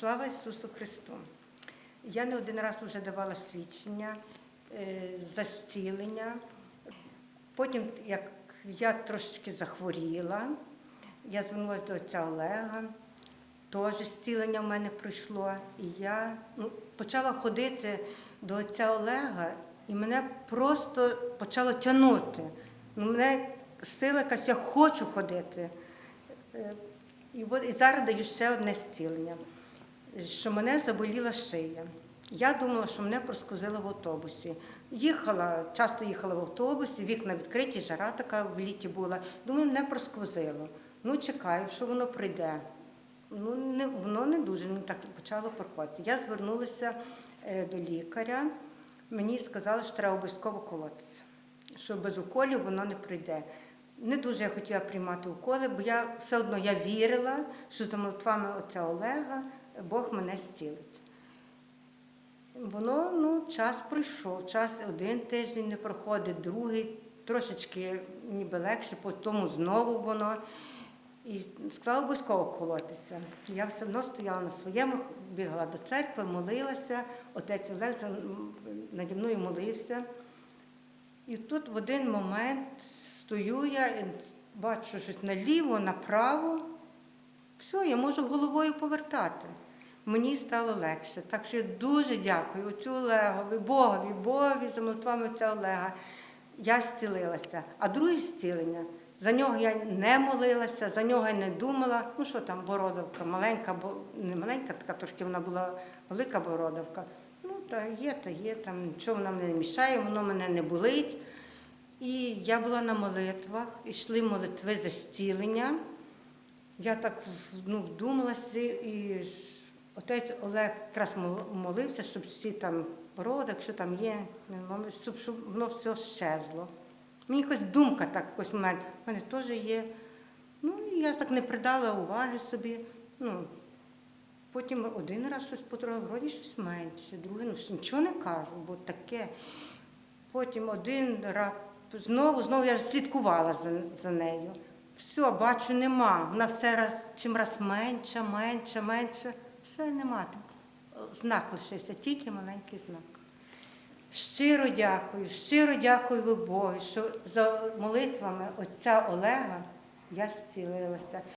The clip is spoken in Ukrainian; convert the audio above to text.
Слава Ісусу Христу! Я не один раз вже давала свідчення е, за зцілення. Потім, як я трошечки захворіла, я звернулася до отця Олега, теж зцілення в мене пройшло. І я ну, почала ходити до отця Олега, і мене просто почало тягнути. Ну, мене сила якась, я хочу ходити. Е, І, зараз даю ще одне зцілення, що мене заболіла шия. Я думала, що мене проскузило в автобусі. Їхала, часто їхала в автобусі, вікна відкриті, жара така в літі була. Думаю, мене проскузило. Ну, чекаю, що воно прийде. Ну, не, воно не дуже ну, так почало проходити. Я звернулася е, до лікаря, мені сказали, що треба обов'язково колотися, що без уколів воно не прийде. Не дуже я хотіла приймати уколи, бо я все одно я вірила, що за молитвами отця Олега Бог мене зцілить. Воно ну, час пройшов, час один тиждень не проходить, другий, трошечки ніби легше, потім знову воно. І сказала обов'язково колотися. Я все одно стояла на своєму, бігала до церкви, молилася, отець Олег наді мною молився. І тут в один момент стою я і бачу щось наліво, направо. Все, я можу головою повертати. Мені стало легше. Так що я дуже дякую отцю Олегові, Богові, Богові за молитвами отця Олега. Я зцілилася. А друге зцілення, за нього я не молилася, за нього я не думала. Ну що там, бородавка, маленька, бо не маленька, така трошки вона була велика бородавка. Ну, та є, та є, там нічого вона мене не мішає, воно мене не болить. І я була на молитвах, йшли молитви за зцілення. Я так ну, вдумалася, і отець Олег якраз молився, щоб всі там породи, якщо там є, щоб, щоб воно все щезло. Мені якась думка так якось в мене, в мене теж є. Ну, я так не придала уваги собі. Ну, потім один раз щось потрохи, вроді щось менше, другий, ну нічого не кажу, бо таке. Потім один раз, знову, знову я ж слідкувала за, за нею. Все, бачу, нема. Вона все раз, чим раз менше, менше, менше. Все нема. Знак лишився, тільки маленький знак. Щиро дякую, щиро дякую Богу, що за молитвами отця Олега я зцілилася.